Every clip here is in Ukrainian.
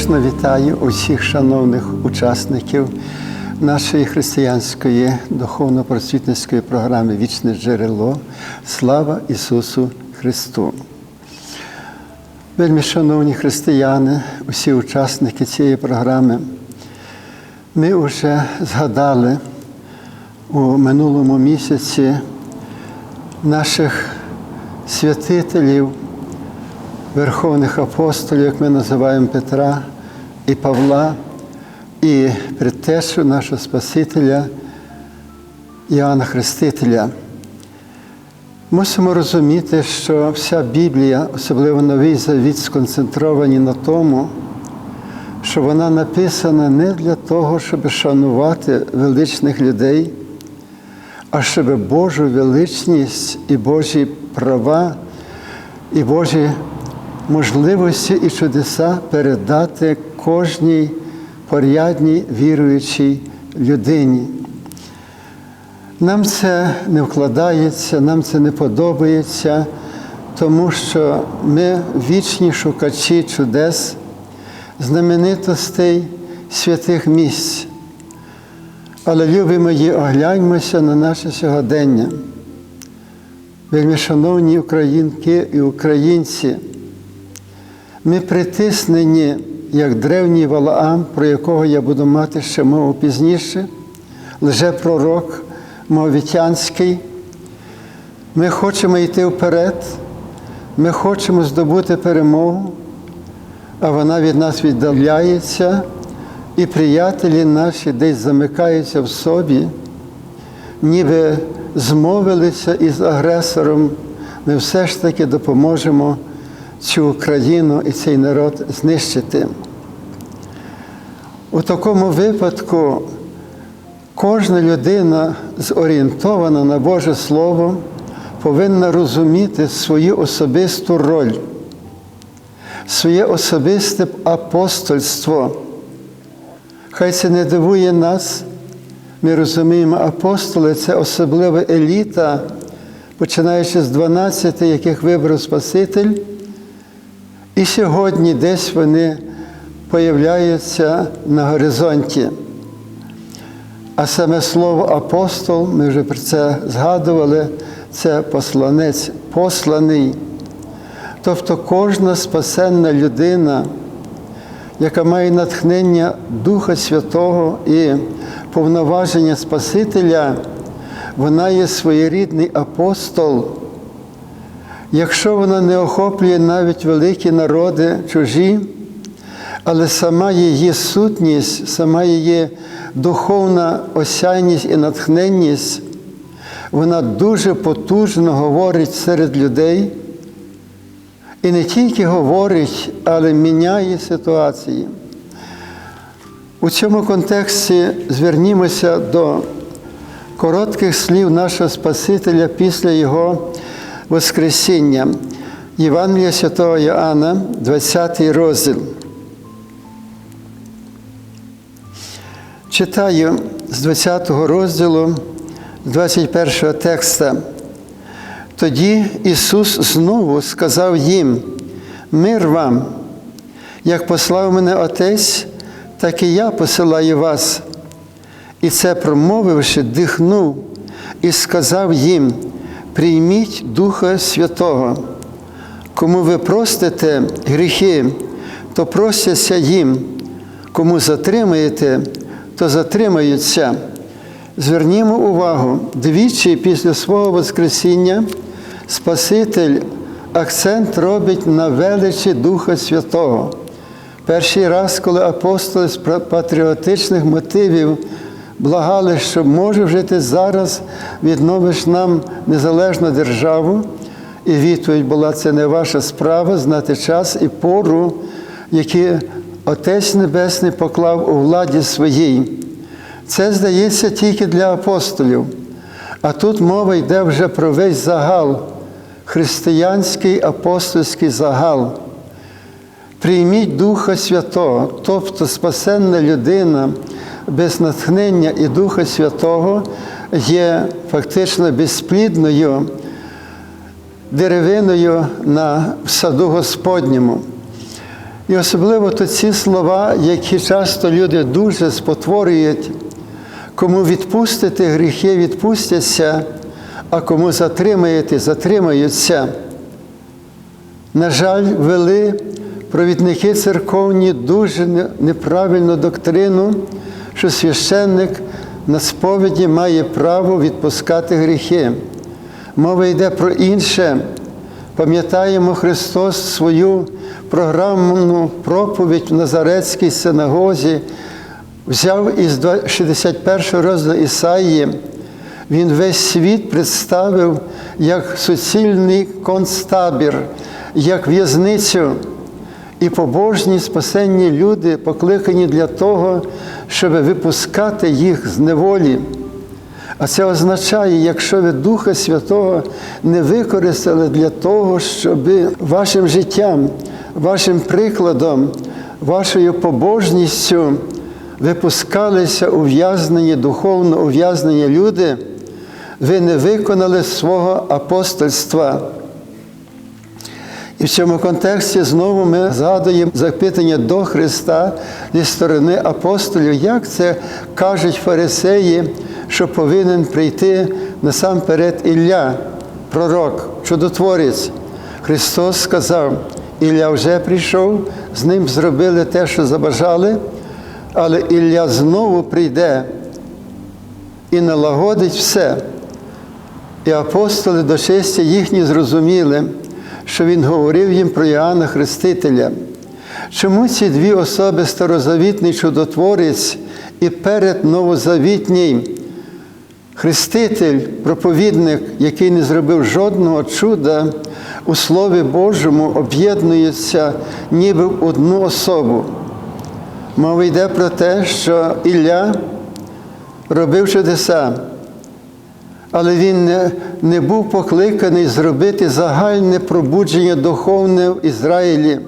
Сердечно вітаю усіх шановних учасників нашої християнської духовно-просвітницької програми Вічне джерело. Слава Ісусу Христу! Вельми шановні християни, усі учасники цієї програми, ми вже згадали у минулому місяці наших святителів, верховних апостолів, як ми називаємо Петра і Павла, і предтешу нашого Спасителя Іоанна Хрестителя. Мусимо розуміти, що вся Біблія, особливо Новий Завіт, сконцентровані на тому, що вона написана не для того, щоб шанувати величних людей, а щоб Божу величність і Божі права, і Божі можливості і чудеса передати кожній порядній віруючій людині. Нам це не вкладається, нам це не подобається, тому що ми вічні шукачі чудес, знаменитостей святих місць. Але, любі мої, огляньмося на наше сьогодення. Вельми шановні українки і українці, ми притиснені, як древній Валаам, про якого я буду мати ще мову пізніше, лжепророк Мовітянський. Ми хочемо йти вперед, ми хочемо здобути перемогу, а вона від нас віддаляється, і приятелі наші десь замикаються в собі, ніби змовилися із агресором, ми все ж таки допоможемо цю Україну і цей народ знищити. У такому випадку кожна людина, зорієнтована на Боже Слово, повинна розуміти свою особисту роль, своє особисте апостольство. Хай це не дивує нас. Ми розуміємо, апостоли це особлива еліта, починаючи з 12, яких вибрав Спаситель. І сьогодні десь вони появляються на горизонті. А саме слово апостол, ми вже про це згадували, це посланець, посланий. Тобто кожна спасенна людина, яка має натхнення Духа Святого і повноваження Спасителя, вона є своєрідний апостол. Якщо вона не охоплює навіть великі народи чужі, але сама її сутність, сама її духовна осяйність і натхненність, вона дуже потужно говорить серед людей. І не тільки говорить, але міняє ситуації. У цьому контексті звернімося до коротких слів нашого Спасителя після Його Воскресіння. Євангелія Святого Йоанна, 20 розділ. Читаю з 20 розділу, з 21 текста. Тоді Ісус знову сказав їм: Мир вам, як послав мене Отець, так і я посилаю вас. І це, промовивши, дихнув і сказав їм: Прийміть Духа Святого. Кому ви простите гріхи, то простяться їм, кому затримаєте, то затримаються. Звернімо увагу, двічі після свого Воскресіння Спаситель акцент робить на величі Духа Святого. Перший раз, коли апостоли з патріотичних мотивів благали, що може жити зараз, відновиш нам незалежну державу. І відповідь була: це не ваша справа знати час і пору, які Отець Небесний поклав у владі своїй. Це здається тільки для апостолів. А тут мова йде вже про весь загал, християнський апостольський загал. Прийміть Духа Святого, тобто спасенна людина без натхнення і Духа Святого є фактично безплідною деревиною на саду Господньому. І особливо то ці слова, які часто люди дуже спотворюють, кому відпустити гріхи, відпустяться, а кому затримаєте, затримаються. На жаль, вели провідники церковні дуже неправильну доктрину, що священник на сповіді має право відпускати гріхи. Мова йде про інше. Пам'ятаємо Христос свою програмну проповідь в Назарецькій синагозі, взяв із 61 розділу Ісаїї. Він весь світ представив як суцільний концтабір, як в'язницю. І побожні спасенні люди покликані для того, щоб випускати їх з неволі. А це означає, якщо ви Духа Святого не використали для того, щоб вашим життям, вашим прикладом, вашою побожністю випускалися ув'язнені, духовно ув'язнені люди, ви не виконали свого апостольства. І в цьому контексті знову ми згадуємо запитання до Христа зі сторони апостолів, як це кажуть фарисеї, що повинен прийти насамперед Ілля, пророк, чудотворець. Христос сказав, Ілля вже прийшов, з ним зробили те, що забажали, але Ілля знову прийде і налагодить все. І апостоли до честі їхні зрозуміли, що він говорив їм про Іоанна Хрестителя. Чому ці дві особи старозавітний чудотворець і перед новозавітній хреститель, проповідник, який не зробив жодного чуда, у Слові Божому об'єднуються ніби в одну особу. Мова йде про те, що Ілля робив чудеса, але він не, не був покликаний зробити загальне пробудження духовне в Ізраїлі.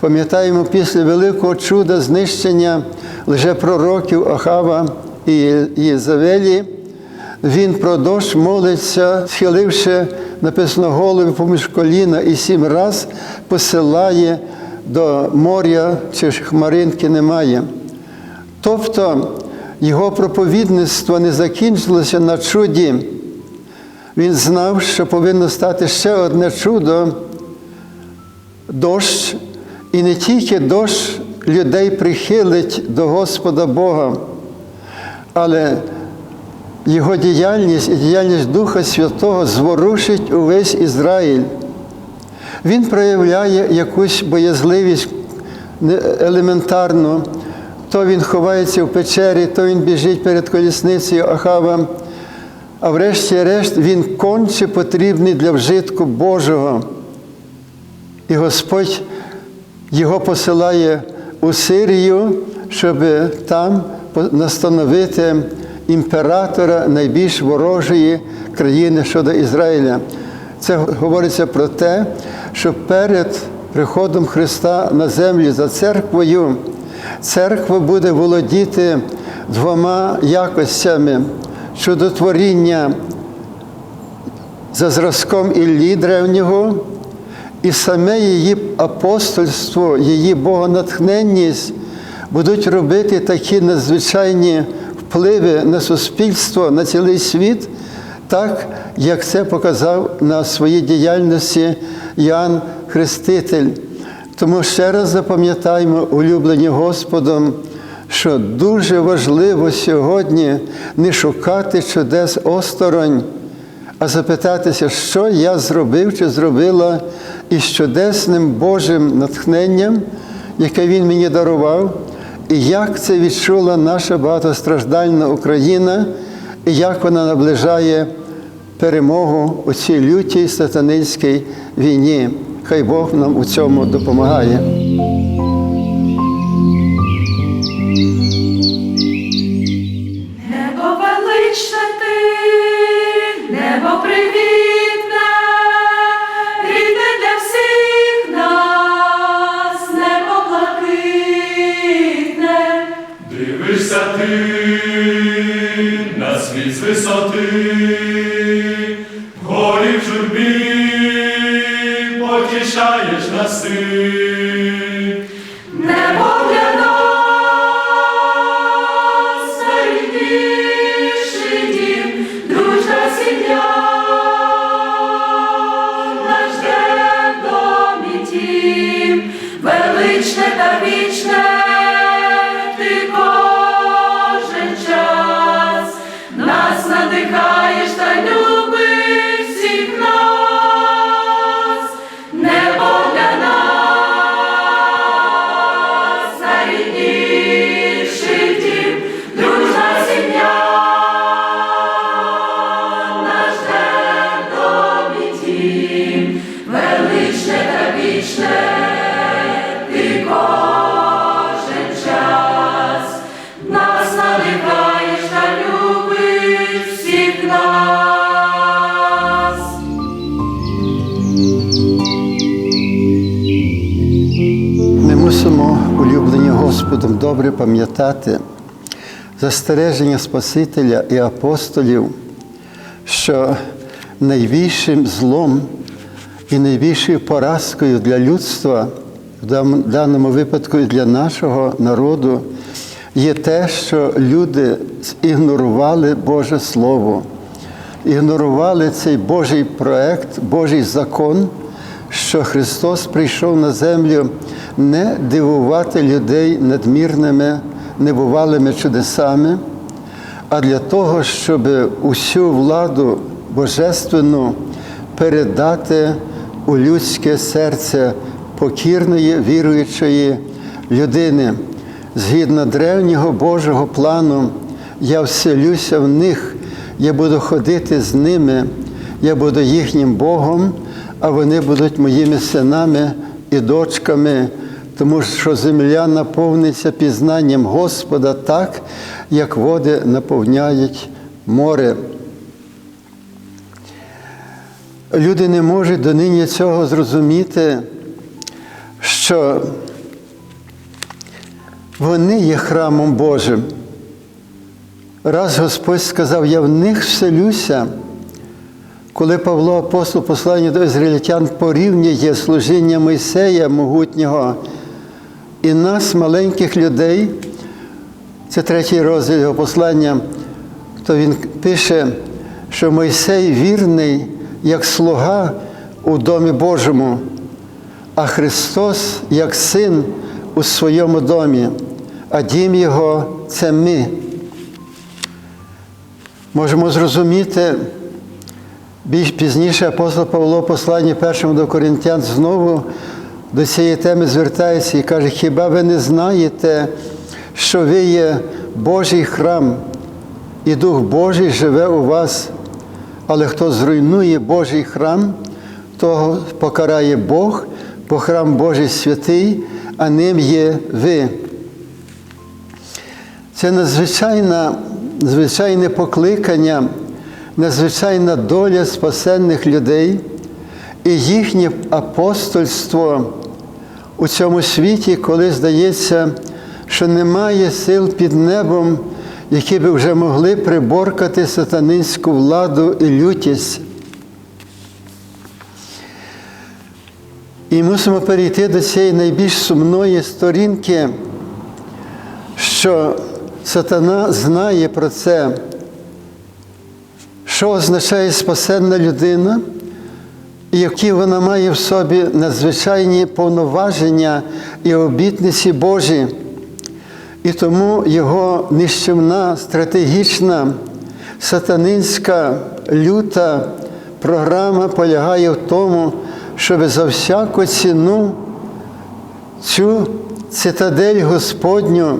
Пам'ятаємо, після великого чуда знищення лжепророків Ахава і Єзавелі, він продовж молиться, схиливши, написано, голови поміж коліна і сім раз посилає до моря, чи хмаринки немає. Тобто його проповідництво не закінчилося на чуді. Він знав, що повинно стати ще одне чудо дощ, і не тільки дощ людей прихилить до Господа Бога, але його діяльність і діяльність Духа Святого зворушить увесь Ізраїль. Він проявляє якусь боязливість елементарну. То він ховається в печері, то він біжить перед колісницею Ахава. А врешті-решт він конче потрібний для вжитку Божого. І Господь його посилає у Сирію, щоб там настановити імператора найбільш ворожої країни щодо Ізраїля. Це говориться про те, що перед приходом Христа на землі за церквою церква буде володіти двома якостями чудотворіння за зразком Іллі древнього, і саме її апостольство, її богонатхненність будуть робити такі надзвичайні впливи на суспільство, на цілий світ, так як це показав на своїй діяльності Ян Хреститель. Тому ще раз запам'ятаємо, улюблені Господом, що дуже важливо сьогодні не шукати чудес осторонь, а запитатися, що я зробив чи зробила із чудесним Божим натхненням, яке Він мені дарував, і як це відчула наша багатостраждальна Україна, і як вона наближає перемогу у цій лютій сатанинській війні. Хай Бог нам у цьому допомагає. Небо величне ти, небо привітне, рідне для всіх нас, небо блакитне. Дивишся ти на світ з висоти, потішаєш нас ти, Господом, добре пам'ятати застереження Спасителя і апостолів, що найбільшим злом і найбільшою поразкою для людства, в даному випадку і для нашого народу, є те, що люди ігнорували Боже Слово, ігнорували цей Божий проект, Божий закон, що Христос прийшов на землю не дивувати людей надмірними, небувалими чудесами, а для того, щоб усю владу божественну передати у людське серце покірної віруючої людини. Згідно древнього Божого плану, я вселюся в них, я буду ходити з ними, я буду їхнім Богом, а вони будуть моїми синами і дочками, тому що земля наповниться пізнанням Господа так, як води наповняють море. Люди не можуть донині цього зрозуміти, що вони є храмом Божим. Раз Господь сказав, я в них вселюся, коли Павло апостол послання до ізраїльтян порівнює служіння Мойсея могутнього і нас, маленьких людей, це третій розділ його послання, то він пише, що Мойсей вірний як слуга у домі Божому, а Христос як син у своєму домі, а дім Його це ми. Можемо зрозуміти, більш пізніше апостол Павло посланні першому до Коринтян знову до цієї теми звертається і каже, хіба ви не знаєте, що ви є Божий храм, і Дух Божий живе у вас, але хто зруйнує Божий храм, того покарає Бог, бо храм Божий святий, а ним є ви. Це надзвичайна, звичайне покликання, надзвичайна доля спасенних людей і їхнє апостольство у цьому світі, коли здається, що немає сил під небом, які би вже могли приборкати сатанинську владу і лютість. І мусимо перейти до цієї найбільш сумної сторінки, що сатана знає про це, що означає спасенна людина, і які вона має в собі надзвичайні повноваження і обітниці Божі. І тому його нищівна, стратегічна, сатанинська люта програма полягає в тому, щоб за всяку ціну цю цитадель Господню,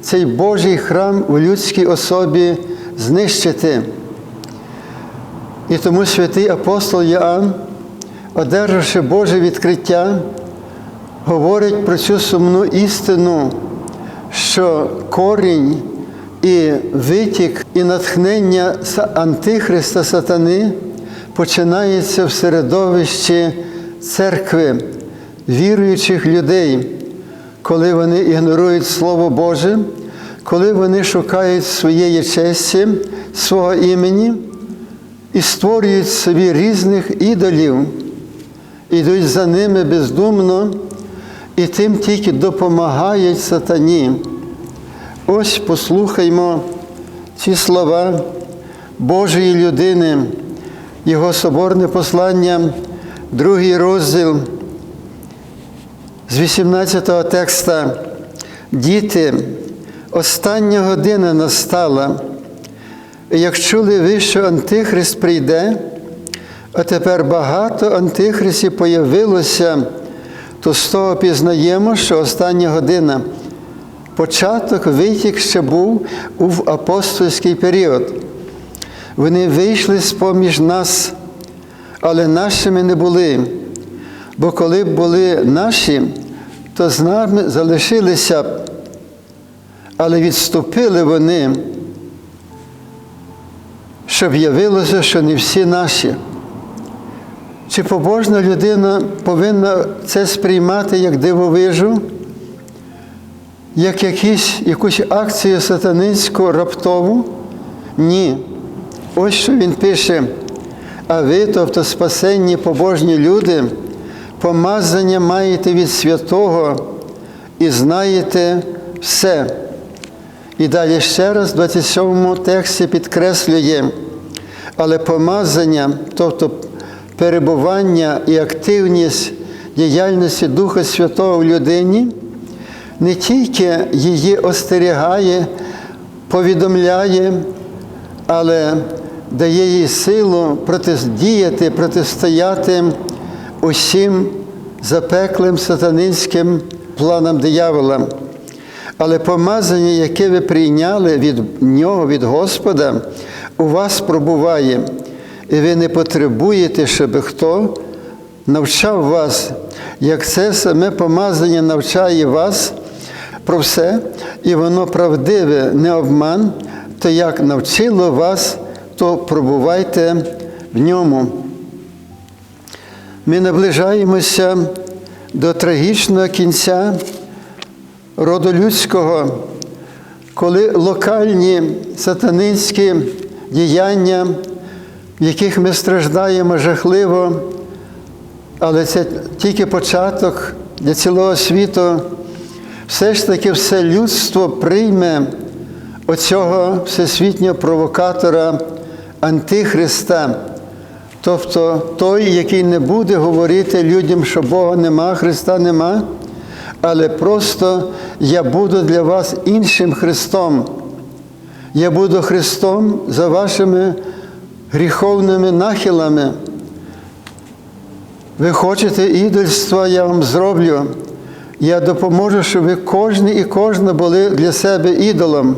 цей Божий храм у людській особі знищити. І тому святий апостол Іоанн, одержавши Боже відкриття, говорить про цю сумну істину, що корінь і витік, і натхнення Антихриста Сатани починається в середовищі церкви, віруючих людей, коли вони ігнорують Слово Боже, коли вони шукають своєї честі, свого імені і створюють собі різних ідолів, ідуть за ними бездумно і тим тільки допомагають сатані. Ось послухаймо ці слова Божої людини, Його соборне послання, другий розділ з 18-го текста. Діти, остання година настала. Як чули ви, що Антихрист прийде, а тепер багато антихристів появилося, то з того пізнаємо, що остання година. Початок витік ще був у апостольський період. Вони вийшли з-поміж нас, але нашими не були. Бо коли б були наші, то з нами залишилися б, але відступили вони, щоб явилося, що не всі наші. Чи побожна людина повинна це сприймати як дивовижу, як якісь, якусь акцію сатанинську раптову? Ні. Ось що він пише. А ви, тобто спасенні побожні люди, помазання маєте від святого і знаєте все. І далі ще раз, в 27 тексті підкреслює, але помазання, тобто перебування і активність діяльності Духа Святого в людині, не тільки її остерігає, повідомляє, але дає їй силу протидіяти, протистояти усім запеклим сатанинським планам диявола. Але помазання, яке ви прийняли від Нього, від Господа, у вас пробуває, і ви не потребуєте, щоб хто навчав вас, як це саме помазання навчає вас про все, і воно правдиве, не обман, то як навчило вас, то пробувайте в ньому. Ми наближаємося до трагічного кінця роду людського, коли локальні сатанинські діяння, в яких ми страждаємо жахливо, але це тільки початок для цілого світу, все ж таки все людство прийме оцього всесвітнього провокатора Антихриста. Тобто той, який не буде говорити людям, що Бога нема, Христа нема, але просто я буду для вас іншим Христом. Я буду Христом за вашими гріховними нахилами. Ви хочете ідольства, я вам зроблю. Я допоможу, щоб ви кожен і кожна були для себе ідолом.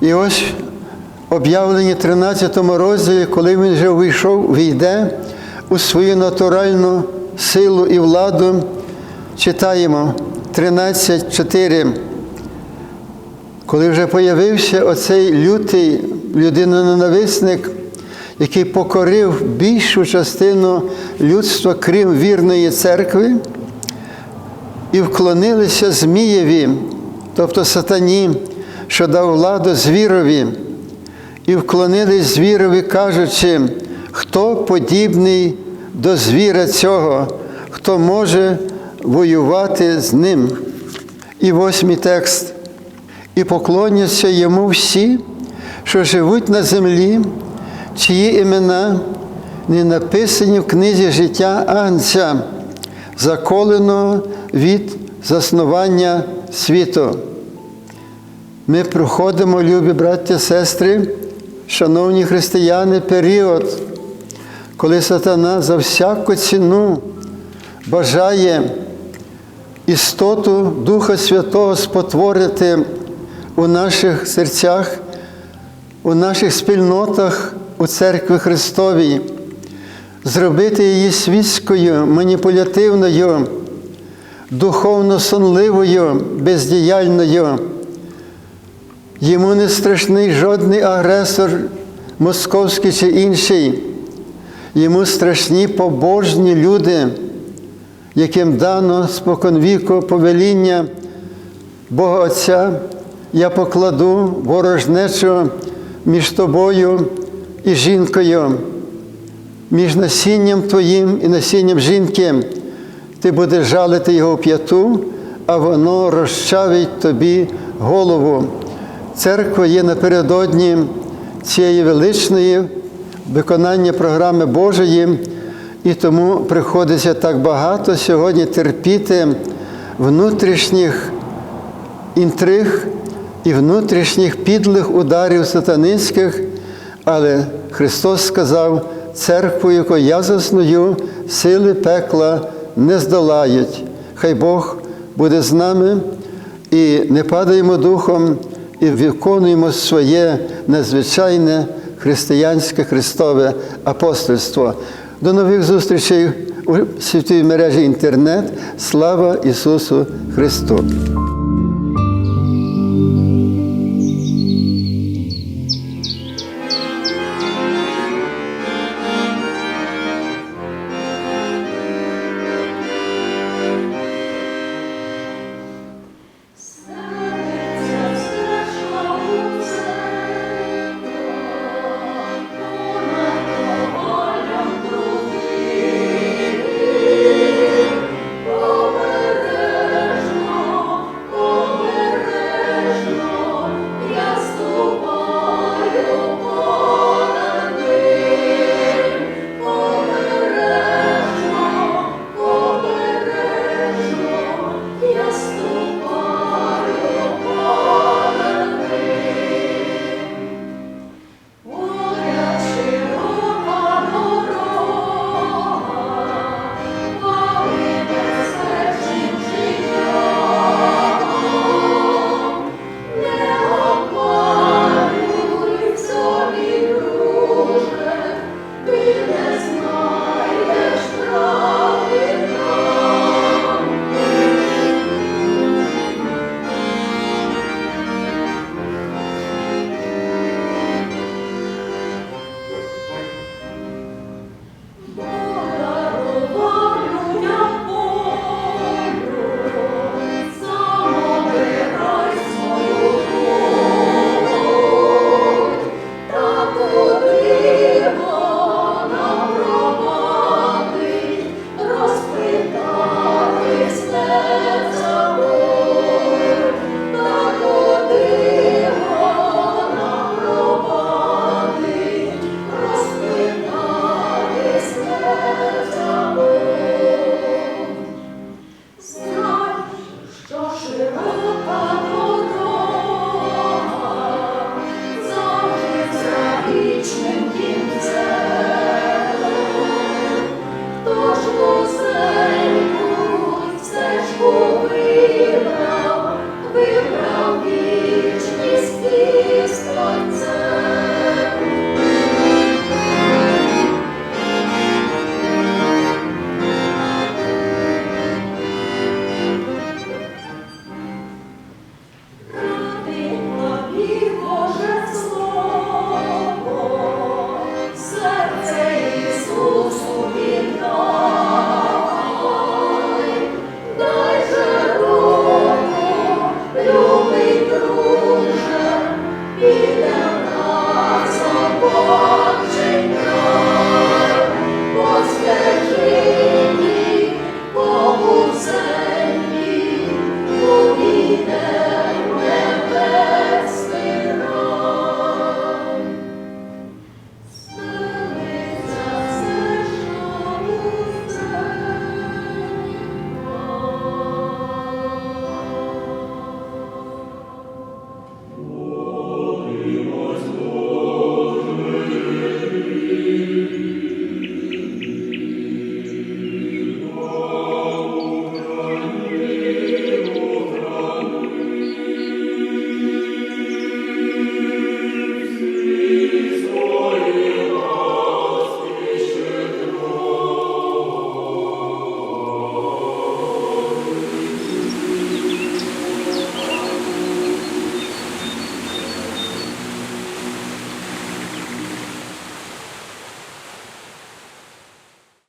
І ось об'явлені 13 розділі, коли він вже вийшов, війде у свою натуральну силу і владу, читаємо 13.4. Коли вже появився оцей лютий людиноненависник, який покорив більшу частину людства, крім вірної церкви, і вклонилися Змієві, тобто сатані, що дав владу звірові, і вклонились звірові, кажучи, хто подібний до звіра цього, хто може воювати з ним. І восьмий текст. І поклоняться йому всі, що живуть на землі, чиї імена не написані в книзі життя Агнця, заколеного від заснування світу. Ми проходимо, любі браття, сестри, шановні християни, період, коли сатана за всяку ціну бажає істоту Духа Святого спотворити у наших серцях, у наших спільнотах у церкві Христовій, зробити її світською, маніпулятивною, духовно сонливою, бездіяльною. Йому не страшний жодний агресор, московський чи інший. Йому страшні побожні люди, яким дано споконвіку повеління Бога Отця, я покладу ворожнечу між тобою і жінкою, між насінням твоїм і насінням жінки. Ти будеш жалити його п'яту, а воно розчавить тобі голову. Церква є напередодні цієї величної виконання програми Божої, і тому приходиться так багато сьогодні терпіти внутрішніх інтриг і внутрішніх підлих ударів сатанинських, але Христос сказав церкву, яку я засную, сили пекла не здолають. Хай Бог буде з нами і не падаємо духом, і виконуємо своє надзвичайне християнське Христове апостольство. До нових зустрічей у світовій мережі інтернет. Слава Ісусу Христу!